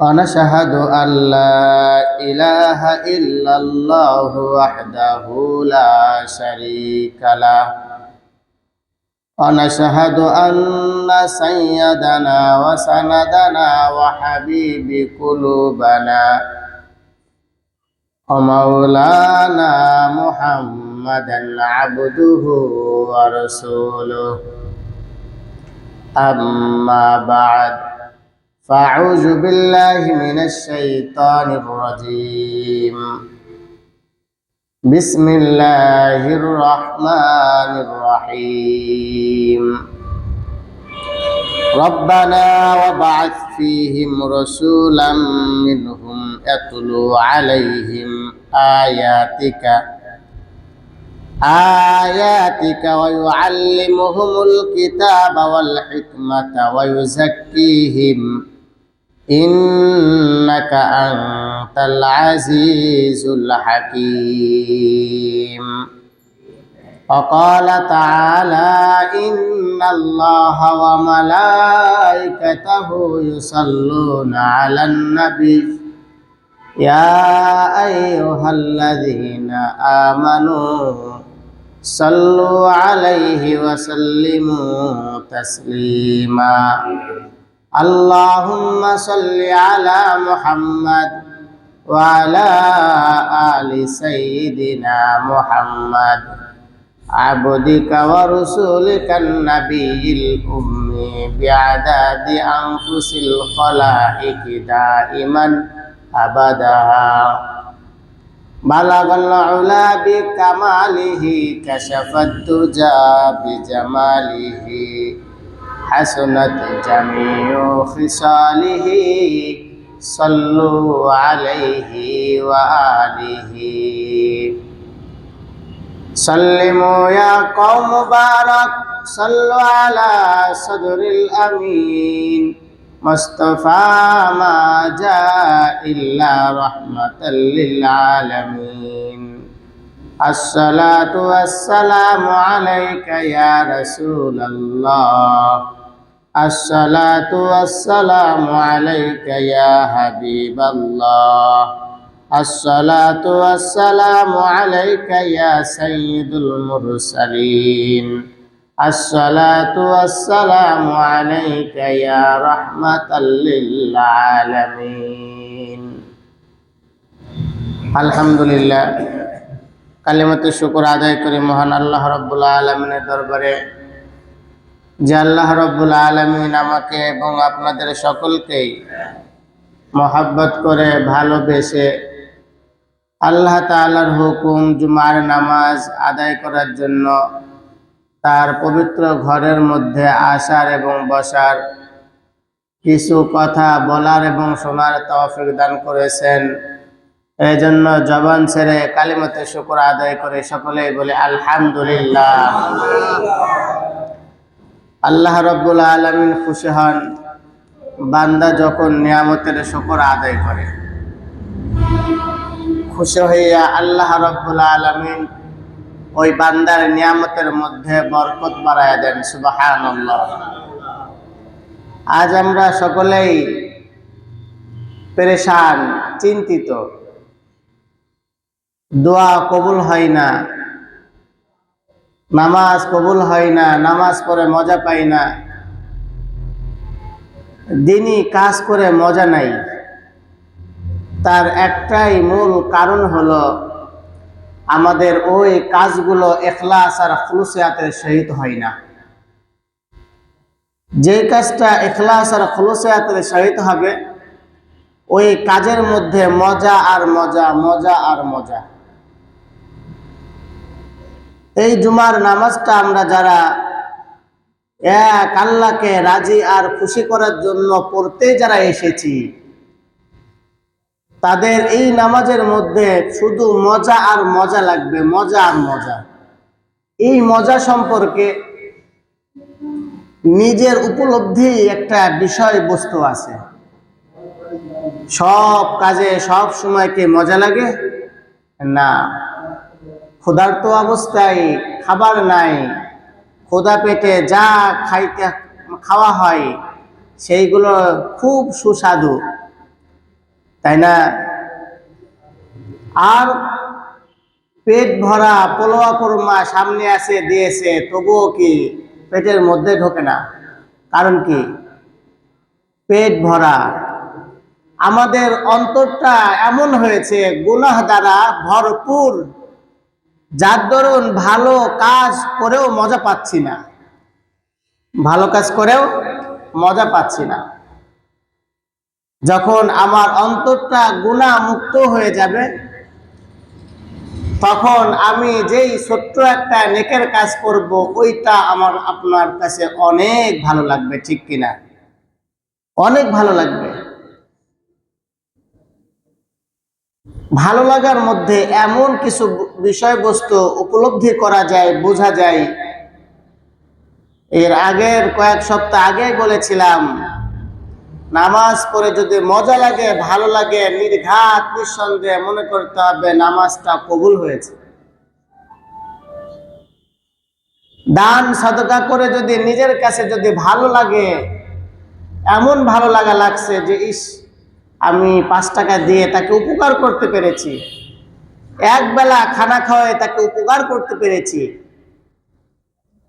ونشهد أن لا إله إلا الله وحده لا شريك له ونشهد أن سيدنا وسندنا وحبيب قلوبنا ومولانا محمدا عبده ورسوله أما بعد فأعوذ بالله من الشيطان الرجيم بسم الله الرحمن الرحيم ربنا وابعث فيهم رسولا منهم يتلو عليهم آياتك آياتك ويعلمهم الكتاب والحكمة ويزكيهم إنك أنت العزيز الحكيم وقال تعالى إن الله وملائكته يصلون على النبي يا أيها الذين آمنوا صلوا عليه وسلموا تسليما اللهم صل على محمد وعلى آل سيدنا محمد عبدك ورسولك النبي الأمي بعدد أنفس الخلائق دائما أبدا بلغ العلا بكماله كشف الدجى بجماله حسنت جميع خصاله صلوا عليه وآله سلموا يا قوم بارك صلوا على صدر الأمين مصطفى ما جاء إلا رحمة للعالمين الصلاة والسلام عليك يا رسول الله الصلاة والسلام عليك يا حبيب الله الصلاة والسلام عليك يا سيد المرسلين الصلاة والسلام عليك يا رحمة للعالمين الحمد لله কালিমাতে শুকর আদায় করি মহান আল্লাহ রব্বুল্লা আলমিনের দরবারে যে আল্লাহ রব্বুল্লা আলমিন আমাকে এবং আপনাদের সকলকেই মহাব্বত করে ভালোবেসে আল্লাহ তালার হুকুম জুমার নামাজ আদায় করার জন্য তার পবিত্র ঘরের মধ্যে আসার এবং বসার কিছু কথা বলার এবং শোনার তৌফিক দান করেছেন। এই জন্য জবান ছেড়ে কালিমতে শুকর আদায় করে সকলেই বলে আলহামদুলিল্লাহ। আল্লাহ রব্বুল আলমিন খুশি হন, বান্দা যখন নিয়ামতের শুকর আদায় করে। খুশি হইয়া আল্লাহ রব্বুল আলমিন ওই বান্দার নিয়ামতের মধ্যে বরকত বাড়ায় দেন সুবাহান আজ আমরা সকলেই পেরেশান, চিন্তিত। দোয়া কবুল হয় না। নামাজ কবুল হয় না, নামাজ পড়ে মজা পাই না। দিনই কাজ করে মজা নাই। তার একটাই মূল কারণ হলো আমাদের ওই কাজগুলো এখলাস আর খুলুসিয়াতের সহিত হয় না। যে কাজটা এখলাস আর খুলুসিয়াতের সহিত হবে, ওই কাজের মধ্যে মজা আর মজা মজা আর মজা। এই জুমার নামাজটা আমরা যারা এক আল্লাহকে রাজি আর খুশি করার জন্য পড়তে যারা এসেছি, তাদের এই নামাজের মধ্যে শুধু মজা আর মজা লাগবে, মজা আর মজা। এই মজা সম্পর্কে নিজের উপলব্ধি একটা বিষয়বস্তু আছে। সব কাজে সব সময়কে মজা লাগে? না। ক্ষুধার্ত অবস্থায়, খাবার নাই। ক্ষুধা পেটে যা খাইতে, খাওয়া হয়, সেইগুলো খুব সুস্বাদু। তাই না? আর পেট ভরা পোলোয়া কোরমা সামনে আসে দিয়েছে, তবুও কি পেটের মধ্যে ঢোকে না? কারণ কি? পেট ভরা। আমাদের অন্তরটা এমন হয়েছে, গুনাহ দ্বারা ভরপুর। যার দরুন ভালো কাজ করেও মজা পাচ্ছি না। ভালো কাজ করেও মজা পাচ্ছি না। যখন আমার অন্তরটা গুণা মুক্ত হয়ে যাবে, তখন আমি যেই ছোট্ট একটা নেকের কাজ করব, ওইটা আমার আপনার কাছে অনেক ভালো লাগবে, ঠিক কিনা? অনেক ভালো লাগবে। ভালো লাগার মধ্যে এমন কিছু বিষয়বস্তু উপলব্ধি করা যায়, বোঝা যায়। এর আগের কয়েক সপ্তাহ আগে বলেছিলাম, নামাজ পড়ে যদি মজা লাগে, ভালো লাগে, নির্ঘাত নিঃসন্দেহে মনে করতে হবে নামাজটা কবুল হয়েছে। দান, সদকা করে যদি নিজের কাছে যদি ভালো লাগে, এমন ভালো লাগা লাগছে যে, ইস আমি পাঁচ টাকা দিয়ে তাকে উপকার করতে পেরেছি। এক বেলা খানা খাওয়ায় তাকে উপকার করতে পেরেছি।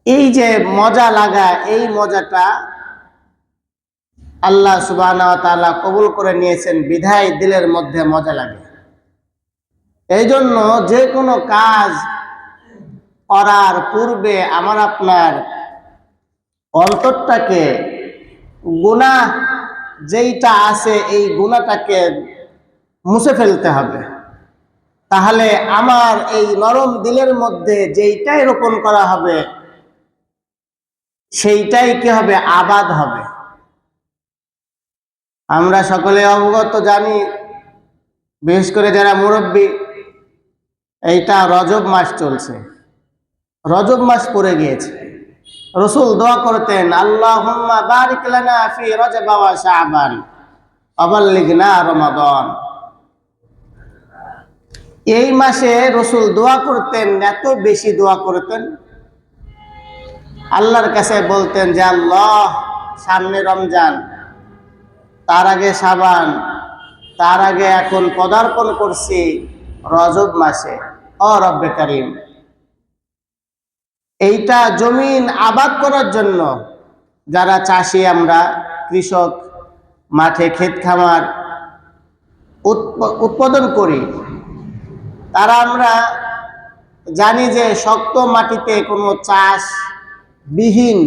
এই যে মজা লাগা, এই মজাটা আল্লাহ সুবাহ কবুল করে নিয়েছেন, বিধায় দিলের মধ্যে মজা লাগে। এই জন্য যে কোনো কাজ করার পূর্বে আমার আপনার অন্তরটাকে গুণা যেইটা আছে এই গুণাটাকে মুছে ফেলতে হবে। তাহলে আমার এই নরম দিলের মধ্যে যেইটাই রোপণ করা হবে, সেইটাই কি হবে? আবাদ হবে। আমরা সকলে অবগত জানি, বিশেষ করে যারা মুরব্বী, এইটা রজব মাস চলছে। রজব মাস পড়ে গিয়েছে। রসুল দোয়া করতেন আল্লাহ বারিক লানা ফি রজব ওয়া শাবান, অবাল্লিগনা রমাদান। এই মাসে রসুল দোয়া করতেন, এত বেশি দোয়া করতেন। আল্লাহর কাছে বলতেন যে, আল্লাহ, সামনে রমজান, তার আগে সাবান তার আগে এখন পদার্পণ করছি রজব মাসে। অ রব্বে করিম। এইটা জমিন আবাদ করার জন্য যারা চাষি আমরা, কৃষক, মাঠে ক্ষেত খামার উৎপাদন করি, তারা আমরা জানি যে শক্ত মাটিতে কোনো চাষ বিহীন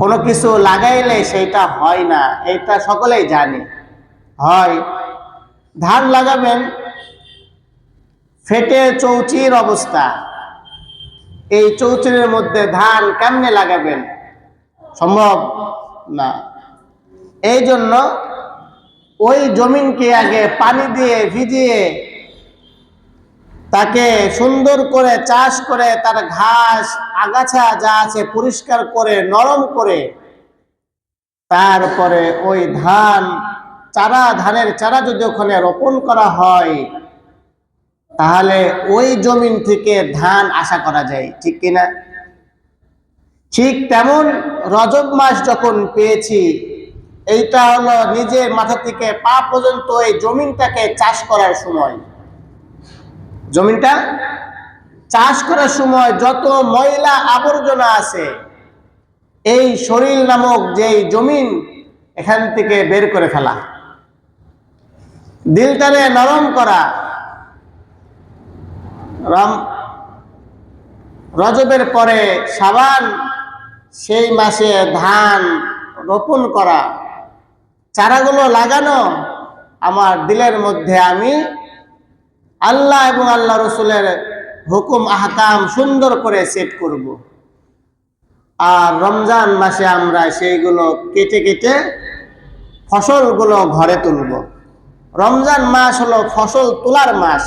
কোনো কিছু লাগাইলে সেইটা হয় না, এটা সকলেই জানে। হয়, ধান লাগাবেন, ফেটে চৌচির অবস্থা। এই চৌচিরের মধ্যে ধান কেমনে লাগাবেন? সম্ভব? না। এই জন্য ওই জমিনকে আগে পানি দিয়ে ভিজিয়ে তাকে সুন্দর করে চাষ করে তার ঘাস, আগাছা যা আছে পরিষ্কার করে, নরম করে তারপরে ওই ধান, চারা, ধানের চারা যদি ওখানে রোপণ করা হয় তাহলে ওই জমিন থেকে ধান আশা করা যায়, ঠিক কিনা? ঠিক তেমন রজব মাস যখন পেয়েছি, এইটা হলো নিজের মাথা থেকে পা পর্যন্ত এই জমিনটাকে চাষ করার সময়। জমিনটা চাষ করার সময় যত ময়লা আবর্জনা আছে, এই শরীর নামক যেই জমিন এখান থেকে বের করে ফেলা। দিলটারে নরম করা রজবের পরে সাবান, সেই মাসে ধান রোপণ করা, চারাগুলো লাগানো, আমার দিলের মধ্যে আমি আল্লাহ এবং আল্লাহ রসুলের হুকুম, আহকাম সুন্দর করে সেট করব। আর রমজান মাসে আমরা সেইগুলো কেটে কেটে ফসলগুলো ঘরে তুলব রমজান মাস হলো ফসল তোলার মাস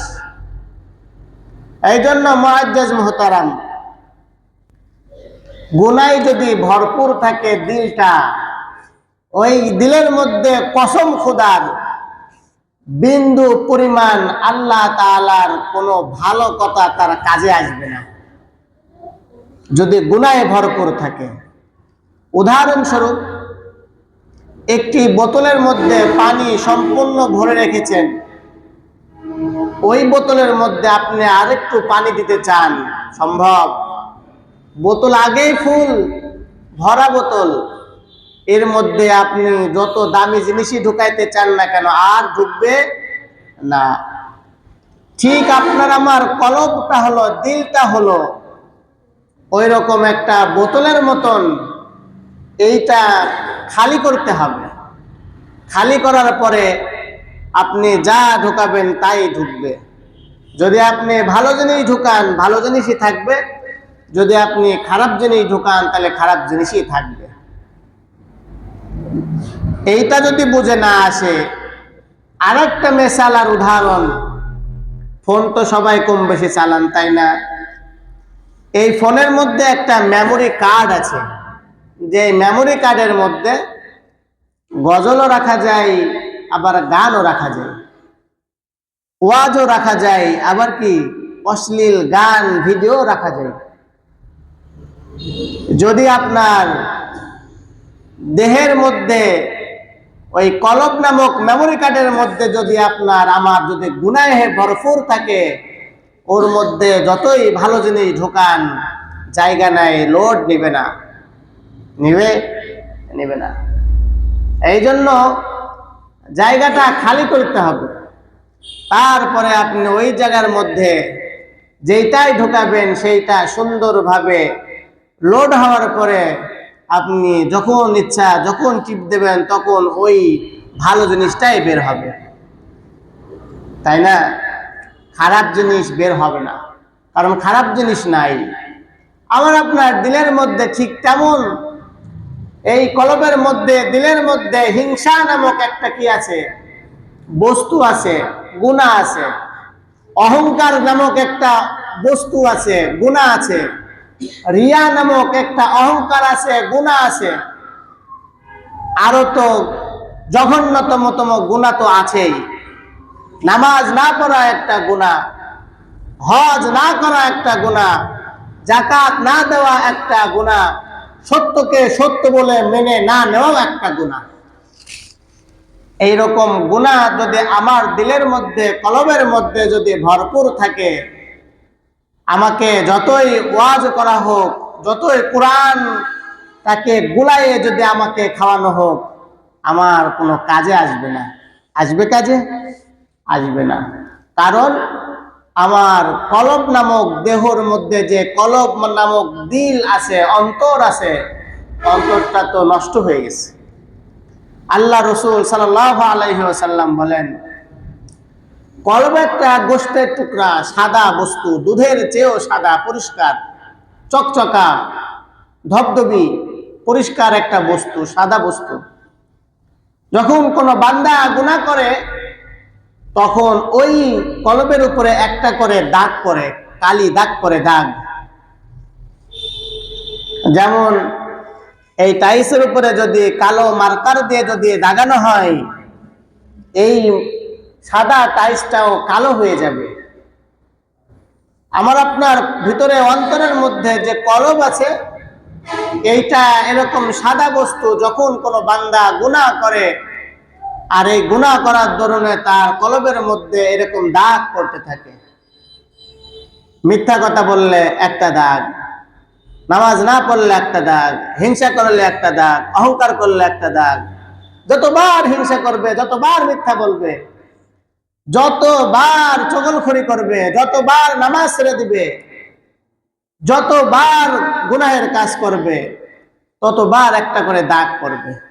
এই জন্য মহাজ্জাজ মোহতারাম, গুনাই যদি ভরপুর থাকে দিলটা, ওই দিলের মধ্যে কসম খুদার বিন্দু পরিমাণ আল্লাহ তালার কোনো ভালো কথা তার কাজে আসবে না। যদি গুনায় ভরপুর থাকে, উদাহরণস্বরূপ একটি বোতলের মধ্যে পানি সম্পূর্ণ ভরে রেখেছেন ওই বোতলের মধ্যে আপনি আরেকটু পানি দিতে চান, সম্ভব? বোতল আগেই ফুল, ভরা বোতল। এর মধ্যে আপনি যত দামি জিনিসই ঢুকাইতে চান না কেন, আর ঢুকবে না। ঠিক আপনার আমার কলবটা হলো, দিলটা হলো ওই রকম একটা বোতলের মতন। এইটা খালি করতে হবে। খালি করার পরে আপনি যা ঢুকাবেন তাই ঢুকবে। যদি আপনি ভালো জিনিস ঢুকান, ভালো জিনিসই থাকবে। যদি আপনি খারাপ জিনিস ঢুকান, তাহলে খারাপ জিনিসই থাকবে। এইটা যদি বুঝে না আসে আর একটা মেশাল আর উদাহরণ। ফোন তো সবাই কম বেশি চালান, তাই না? এই ফোনের মধ্যে একটা মেমোরি কার্ড আছে। যে মেমোরি কার্ডের মধ্যে গজলও রাখা যায় আবার গানও রাখা যায়। ওয়াজও রাখা যায়, আবার কি? অশ্লীল গান, ভিডিও রাখা যায়। যদি আপনার দেহের মধ্যে ওই কলব নামক মেমোরি কার্ডের মধ্যে যদি আপনার আমার যদি গুনাহে ভরপুর থাকে, ওর মধ্যে যতই ভালো জিনিস ঢোকান, জায়গা নাই লোড নিবে না। নিবে? নিবে না। এই জন্য জায়গাটা খালি করতে হবে। তারপরে আপনি ওই জায়গার মধ্যে যেইটাই ঢোকাবেন, সেইটা সুন্দরভাবে লোড হওয়ার পরে আপনি যখন ইচ্ছা, যখন টিপ দেবেন, তখন ওই ভালো জিনিসটাই বের হবে। তাই না? খারাপ জিনিস বের হবে না। কারণ খারাপ জিনিস নাই। আমার আপনার দিলের মধ্যে ঠিক তেমন এই কলবের মধ্যে, দিলের মধ্যে হিংসা নামক একটা কি আছে? বস্তু আছে, গুণা আছে। অহংকার নামক একটা বস্তু আছে, গুণা আছে। রিয়া নামক একটা অহংকার আছে, গুণা আছে। আরও তো জঘন্যতমতম গুণা তো আছেই। নামাজ না করা একটা গুণা, হজ না করা একটা গুণা জাকাত না দেওয়া একটা গুণা সত্যকে সত্য বলে মেনে না নেওয়াও একটা গুণা এইরকম গুণা যদি আমার দিলের মধ্যে কলমের মধ্যে যদি ভরপুর থাকে, আমাকে যতই ওয়াজ করা হোক, যতই কোরআন তাকে গুলাইয়ে যদি আমাকে খাওয়ানো হোক, আমার কোনো কাজে আসবে না। আসবে কাজে? আসবে না। কারণ আমার কলব নামক দেহর মধ্যে যে কলব নামক দিল আছে, অন্তর আছে, অন্তরটা তো নষ্ট হয়ে গেছে। আল্লাহ রসুল সাল্লাহ আলহিহাসাল্লাম বলেন, কলব একটা গোষ্ঠের টুকরা, সাদা বস্তু, দুধের চেয়েও সাদা, পরিষ্কার, চকচকা, ধবধবি, পরিষ্কার একটা বস্তু, সাদা বস্তু। যখন কোনো বান্দা গুণা করে তখন ওই কলবের উপরে একটা করে দাগ করে কালি দাগ করে দাগ। যেমন এই টাইসের উপরে যদি কালো মার্কার দিয়ে যদি দাগানো হয়, এই সাদা টাইসটাও কালো হয়ে যাবে। আমার আপনার ভিতরে অন্তরের মধ্যে যে কলব আছে, এইটা এরকম সাদা বস্তু যখন কোনো বান্দা গুণা করে আর এই গুণা করার দরুনে তার কলবের মধ্যে এরকম দাগ পড়তে থাকে। মিথ্যা কথা বললে একটা দাগ, নামাজ না পড়লে একটা দাগ, হিংসা করলে একটা দাগ, অহংকার করলে একটা দাগ। যতবার হিংসা করবে, যতবার মিথ্যা বলবে, যতবার চগলখড়ি করবে, যতবার নামাজ ছেড়ে দিবে, যতবার গুনাহের কাজ করবে, ততবার একটা করে দাগ পড়বে।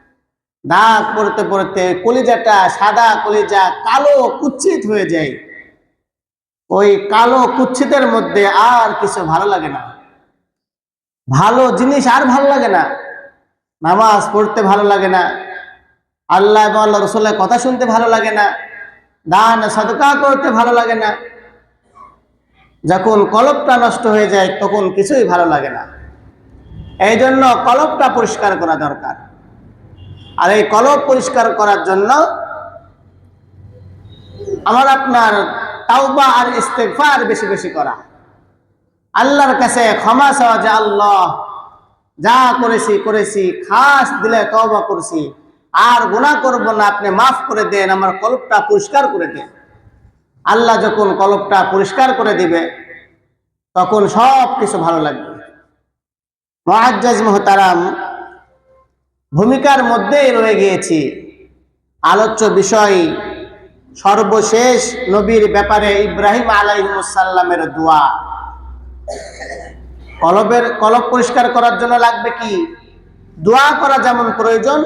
দাগ পড়তে পড়তে কলিজাটা সাদা কলিজা কালো কুচ্ছিত হয়ে যায়। ওই কালো কুচ্ছিতের মধ্যে আর কিছু ভালো লাগে না। ভালো জিনিস আর ভালো লাগে না। নামাজ পড়তে ভালো লাগে না। আল্লাহ এবং আল্লাহ রসুল্লাহ কথা শুনতে ভালো লাগে না। দান সদকা করতে ভালো লাগে না। যখন কলবটা নষ্ট হয়ে যায় তখন কিছুই ভালো লাগে না। এই জন্য কলবটা পরিষ্কার করা দরকার। আর এই কলব পরিষ্কার করার জন্য আমার আপনার তাওবা আর ইস্তেগফার বেশি বেশি করা। আল্লাহর কাছে ক্ষমা যে আল্লাহ, যা করেছি করেছি, খাস দিলে তওবা করছি, আর গুনাহ করব না, আপনি মাফ করে দেন, আমার কলবটা পরিষ্কার করে দেন। আল্লাহ যখন কলবটা পরিষ্কার করে দিবে, তখন সব কিছু ভালো লাগবে। মহাজ্জাজ মোহতারাম ভূমিকার মধ্যেই রয়ে গিয়েছি। আলোচ্য বিষয়, সর্বশেষ নবীর ব্যাপারে ইব্রাহিম আলাইসাল্লামের দোয়া। কলবের, কলব পরিষ্কার করার জন্য লাগবে কি? দোয়া করা যেমন প্রয়োজন,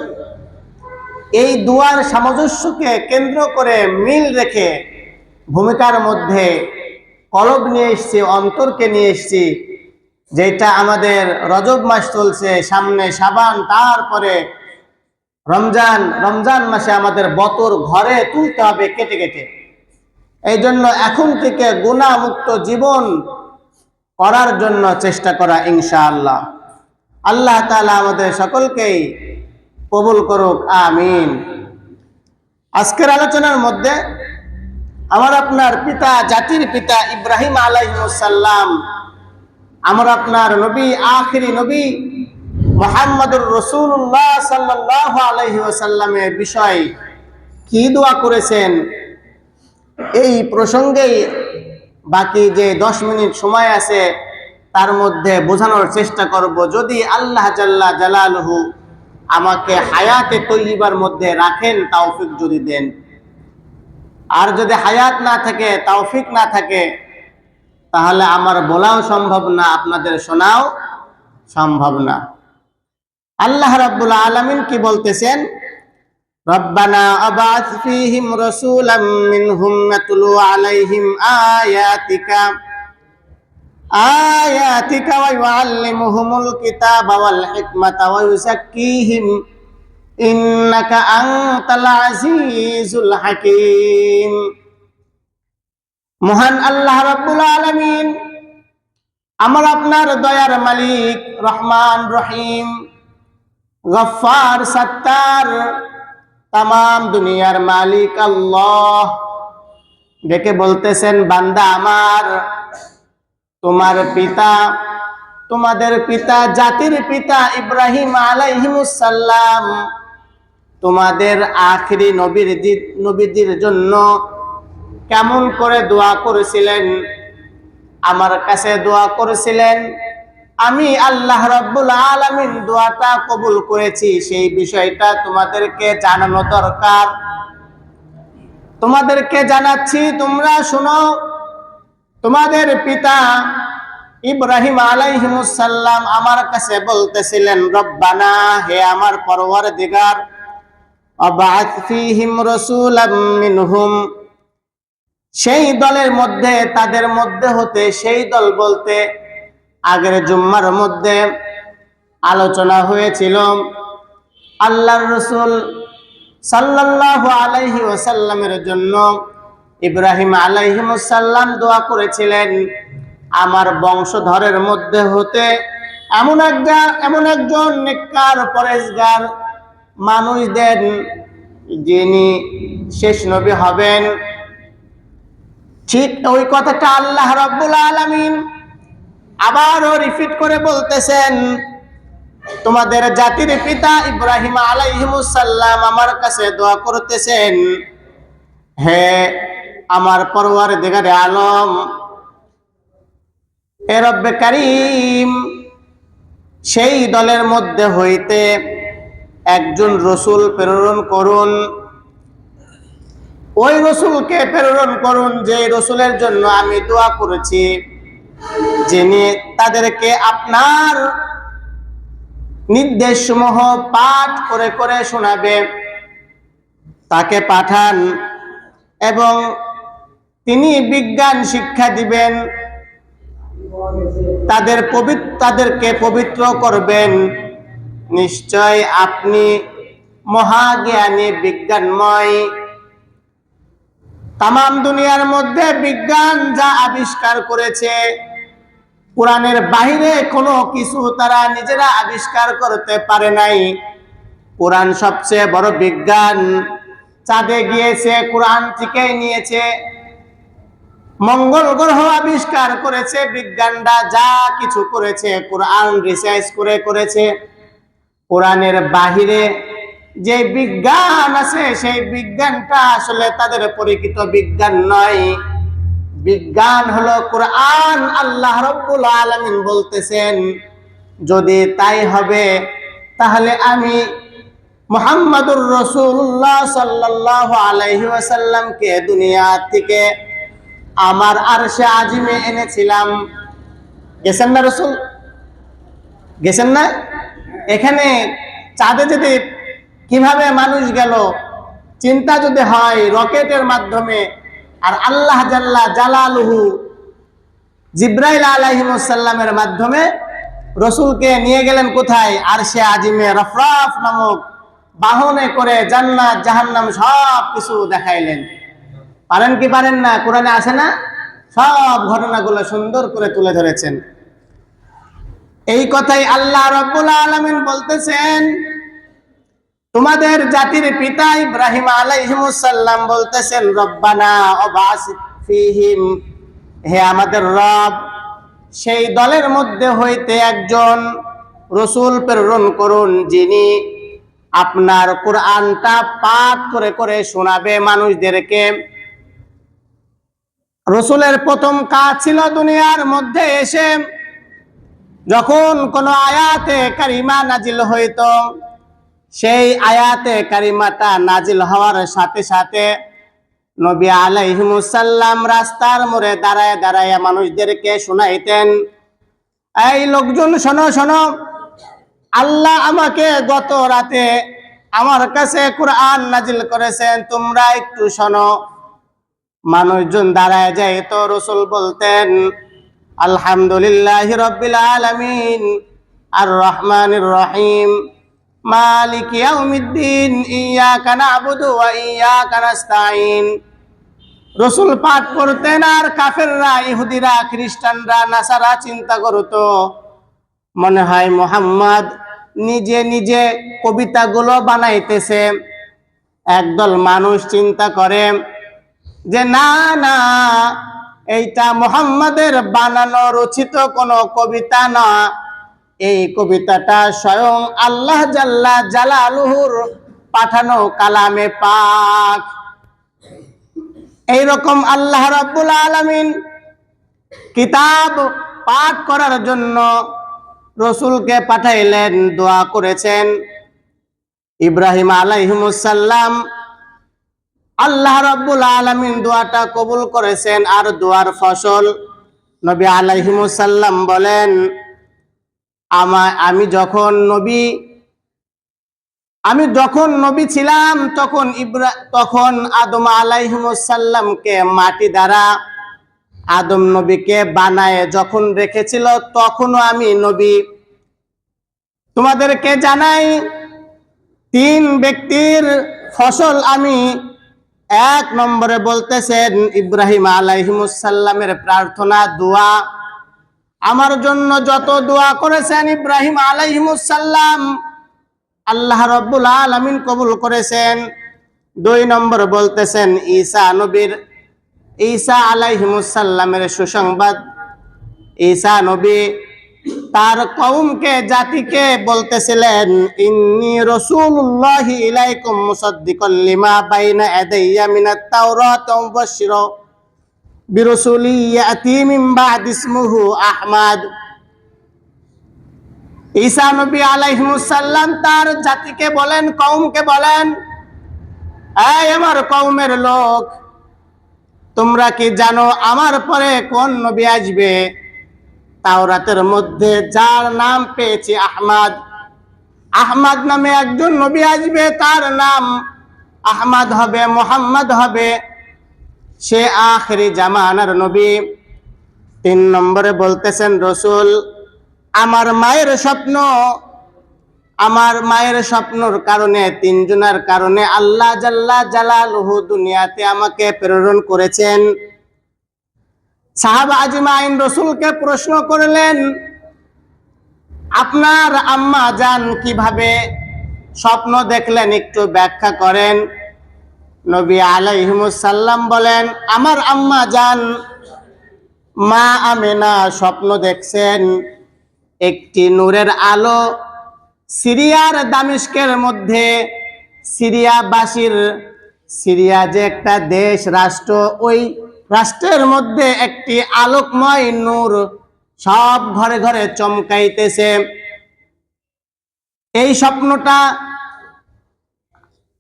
এই দোয়ার সামঞ্জস্যকে কেন্দ্র করে মিল রেখে ভূমিকার মধ্যে কলব নিয়ে এসছি, অন্তরকে নিয়ে এসছি যেটা আমাদের রজব মাস চলছে, সামনে সাবান, তারপরে রমজান রমজান মাসে আমাদের বতর ঘরে তুলতে হবে কেটে কেটে। এই জন্য এখন থেকে গুণামুক্ত জীবন করার জন্য চেষ্টা করা ইনশাআল্লাহ। আল্লাহ তালা আমাদের সকলকেই কবুল করুক, আমিন। আজকের আলোচনার মধ্যে আমার আপনার পিতা, জাতির পিতা ইব্রাহিম আলাইসাল্লাম আমার আপনার নবী, আখিরি নবী মোহাম্মদুর রসুল্লাহ সাল্লাহ আলহি ওসাল্লামের বিষয় কি দোয়া করেছেন? এই প্রসঙ্গেই বাকি যে দশ মিনিট সময় আছে, তার মধ্যে বোঝানোর চেষ্টা করব। যদি আল্লাহ জাল্লা জালালহু আমাকে হায়াতে তৈবার মধ্যে রাখেন তাওফিক যদি দেন। আর যদি হায়াত না থাকে তাওফিক না থাকে তাহলে আমার বলাও সম্ভব না, আপনাদের শোনাও সম্ভব না। আল্লাহ রাব্বুল আলামিন কি বলতেছেন? রব্বানা আবাস ফীহিম রাসূলাম মিনহুম ইয়াতলু আলাইহিম আয়াতিকা। আয়াতিকা ওয়া ইউআল্লিমুহুমুল কিতাবা ওয়াল হিকমাতা ওয়া ইউযাক্কিহিম। ইন্নাকা আনতাল আজিজুল হাকীম। মহান আল্লাহ রাব্বুল আলামিন। আমার আপনার দয়ার মালিক রহমান রহিম গফার সত্তার তাম দুনিয়ার মালিক আল্লাহ। ডেকে বলতেছেন, বান্দা আমার, তোমার পিতা, তোমাদের পিতা, জাতির পিতা ইব্রাহিম আলাইহিমুসাল্লাম তোমাদের আখরি নবীর নবীদের জন্য কেমন করে দোয়া করেছিলেন? আমার কাছে দোয়া করেছিলেন, আমি আল্লাহ রব্বুল আলমিন দোয়াটা কবুল করেছি, সেই বিষয়টা তোমাদেরকে জানানো দরকার। তোমাদেরকে জানাচ্ছি, তোমরা শোনো, তোমাদের পিতা ইব্রাহিম আলাইহিমুসাল্লাম আমার কাছে বলতেছিলেন, রব্বানা, হে আমার পরওয়ার দিগার অবাত ফিহিম রসুলাম মিনহুম। সেই দলের মধ্যে, তাদের মধ্যে হতে সেই দল বলতে আগের জুম্মার মধ্যে আলোচনা হয়েছিল। আল্লাহর রসুল সাল্লাহ আলাইহি ওসাল্লামের জন্য ইব্রাহিম আলাইহিমসাল্লাম দোয়া করেছিলেন, আমার বংশধরের মধ্যে হতে এমন একজন এমন একজন নেককার পরেশগার মানুষ দেন যিনি শেষ নবী হবেন ঠিক ওই কথাটা আল্লাহ রব্বুল আলমিন আবারও রিপিট করে বলতেছেন, তোমাদের জাতির পিতা ইব্রাহিম আলাইহিমুসাল্লাম আমার কাছে দোয়া করতেছেন, হে আমার পরওয়ার দিগারে আলম এ রব্বে কারিম, সেই দলের মধ্যে হইতে একজন রসুল প্রেরণ করুন। ওই রসুলকে প্রেরণ করুন যে রসুলের জন্য আমি দোয়া করেছি, যিনি তাদেরকে আপনার নির্দেশসমূহ পাঠ করে করে শোনাবে। তাকে পাঠান এবং তিনি বিজ্ঞান শিক্ষা দিবেন, তাদের পবিত্র তাদেরকে পবিত্র করবেন। নিশ্চয় আপনি মহাজ্ঞানী, বিজ্ঞানময় তাম দুনিয়ার মধ্যে বিজ্ঞান যা আবিষ্কার করেছে, কোরআনের বাহিরে কোনো কিছু তারা নিজেরা আবিষ্কার করতে পারে নাই। কোরআন সবচেয়ে বড় বিজ্ঞান, চাঁদে গিয়েছে, কোরআন থেকেই নিয়েছে, মঙ্গল গ্রহ আবিষ্কার করেছে, বিজ্ঞানরা যা কিছু করেছে, কোরআন রিসার্চ করে করেছে। কোরআনের বাহিরে যে বিজ্ঞান আছে, সেই বিজ্ঞানটা আসলে তাদের পরিচিত বিজ্ঞান নয়। বিজ্ঞান হলো কোরআন আল্লাহ রব্বুল আলামিন বলতেছেন, যদি তাই হবে, তাহলে আমি মোহাম্মদুর রসুল্লাহ সাল্লাহ আলাইহি ওয়াসাল্লামকে দুনিয়া থেকে আমার আর আরশে আজিমে এনেছিলাম। গেছেন না রসুল? গেছেন না? এখানে চাঁদে যদি কীভাবে মানুষ গেল? চিন্তা যদি হয় রকেটের মাধ্যমে, আর আল্লাহ জাল্লা জালালুহু জিব্রাইল আলাইহিমসাল্লামের মাধ্যমে রসুলকে নিয়ে গেলেন কোথায়? আর সে আজিমে রফরাফ নামক বাহনে করে জান্নাত, জাহান্নাম সব কিছু দেখাইলেন। পারেন কি পারেন না? কোরআনে আসে না? সব ঘটনাগুলো সুন্দর করে তুলে ধরেছেন। এই কথাই আল্লাহ রব্বুল আলমিন বলতেছেন তোমাদের জাতির পিতা ইব্রাহিম আলাইহিমুসাল্লাম বলতেছেন, রব্বানা অবাস হে আমাদের রব, সেই দলের মধ্যে হইতে একজন রসুল প্রেরণ করুন, যিনি আপনার কোরআনটা পাঠ করে করে শোনাবে মানুষদেরকে। রসুলের প্রথম কাজ ছিল দুনিয়ার মধ্যে এসে যখন কোনো আয়াতে কারিমা নাজিল হইত সেই আয়াতে কারিমাটা নাজিল হওয়ার সাথে সাথে নবী আলাইহিমুসাল্লাম রাস্তার মোড়ে দাঁড়ায় দাঁড়ায় মানুষদেরকে শোনাইতেন, এই লোকজন, শোনো শোনো, আল্লাহ আমাকে গত রাতে আমার কাছে কোরআন নাজিল করেছেন, তোমরা একটু শোনো। মানুষজন দাঁড়ায় যায়, তো রসুল বলতেন, আলহামদুলিল্লাহ রব্বিল আলামিন আর রহমানির রহিম। মালিক ইয়াউমিদ্দিন, ইয়াকা নাবুদু ওয়া ইয়াকা নাস্তাইন রসুল পাঠ করতেন আর কাফেররা, ইহুদিরা, খ্রিস্টানরা, নাসারা চিন্তা করতো। মনে হয় মোহাম্মদ নিজে নিজে কবিতাগুলো বানাইতেছে। একদল মানুষ চিন্তা করে যে, না না, এইটা মোহাম্মদের বানানো রচিত কোনো কবিতা না। এই কবিতাটা স্বয়ং আল্লাহ জাল্লা জালালুহুর পাঠানো কালামে পাক। এইরকম আল্লাহ রাব্বুল আলামিন কিতাব পাঠ করার জন্য রসুলকে পাঠাইলেন, দোয়া করেছেন। ইব্রাহিম আলাইহিমুসাল্লাম আল্লাহ রাব্বুল আলামিন দোয়াটা কবুল করেছেন, আর দোয়ার ফসল নবী আলাইহিমুসাল্লাম বলেন আমি যখন নবী, আমি যখন নবী ছিলাম, তখন ইব্রা, তখন আদম আলাইহিমুসাল্লামকে মাটি দ্বারা আদম নবীকে বানায় যখন রেখেছিল, তখনও আমি নবী। তোমাদেরকে জানাই, তিন ব্যক্তির ফসল আমি এক নম্বরে বলতেছেন ইব্রাহিম আলাইহিমুসাল্লামের প্রার্থনা, দোয়া আমার জন্য যত দোয়া করেছেন ইব্রাহিম আলাইহিমুসাল্লাম আল্লাহ রব্বুল আলমিন কবুল করেছেন। দুই নম্বর বলতেছেন, ঈসা নবীর, ঈসা আলাইহিমুসাল্লামের সুসংবাদ। ঈসা নবী তার কৌমকে জাতিকে বলতেছিলেন, ইন্নি রসুল্লাহ ইলাইকুম মুসাদ্দিকাল লিমা বাইনা ইয়াদাইয়া মিনাত তাওরাত ওয়া বিরসুলি ইয়াতি মিন বা'দ ইসমুহু আহমদ। ঈসা নবী তার জাতিকে বলেন কৌমকে বলেন, এই আমার কৌমের লোক, তোমরা কি জানো আমার পরে কোন নবী আসবে? তাওরাতের মধ্যে যার নাম পেয়েছি আহমাদ। আহমাদ নামে একজন নবী আসবে, তার নাম আহমাদ হবে, মোহাম্মদ হবে। সে আখরি জামানার নবী। তিন নম্বরে বলতেছেন, রসুল, আমার মায়ের স্বপ্ন, আমার মায়ের স্বপ্নর কারণে, তিনজনের কারণে আল্লাহ জাল্লা জালালহু দুনিয়াতে আমাকে প্রেরণ করেছেন। সাহাবা আজিমাইন রসুলকে প্রশ্ন করলেন, আপনার আম্মা যান কীভাবে স্বপ্ন দেখলেন, একটু ব্যাখ্যা করেন। নবী আলাইহিমুসাল্লাম বলেন, আমার আম্মা যান মা আমেনা স্বপ্ন দেখছেন, একটি নূরের আলো সিরিয়ার দামিস্কের মধ্যে, সিরিয়াবাসীর, সিরিয়া যে একটা দেশ, রাষ্ট্র, ওই রাষ্ট্রের মধ্যে একটি আলোকময় নূর সব ঘরে ঘরে চমকাইতেছে। এই স্বপ্নটা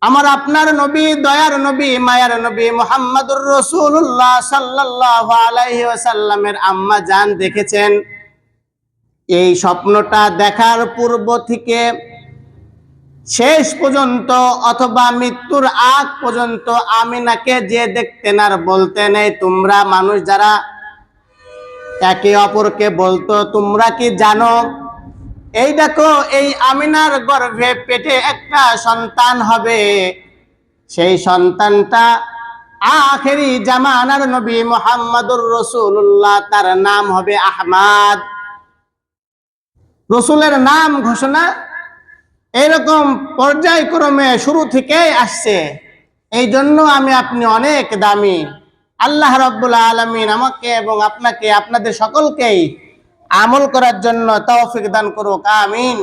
আমার আপনার নবী, দয়ার নবী, মায়ার নবী মোহাম্মদুর রসুল্লাহ সাল্লাহ আলাইহি ওয়াসাল্লামের আম্মা জান দেখেছেন। এই স্বপ্নটা দেখার পূর্ব থেকে শেষ পর্যন্ত অথবা মৃত্যুর আগ পর্যন্ত আমিনাকে যে দেখতেন আর বলতেন এই তোমরা মানুষ যারা একে অপরকে বলতো, তোমরা কি জানো এই দেখো, এই আমিনার গর্ভে পেটে একটা সন্তান হবে। সেই সন্তানটা আখেরি জামানার নবী মোহাম্মদুর রসুল্লাহ তার নাম হবে আহমাদ। রসুলের নাম ঘোষণা এরকম পর্যায়ক্রমে শুরু থেকেই আসছে। এই জন্য আমি, আপনি অনেক দামি। আল্লাহ রব্বুল আলমিন আমাকে এবং আপনাকে, আপনাদের সকলকেই আমল করার জন্য তৌফিক দান করুক আমিন।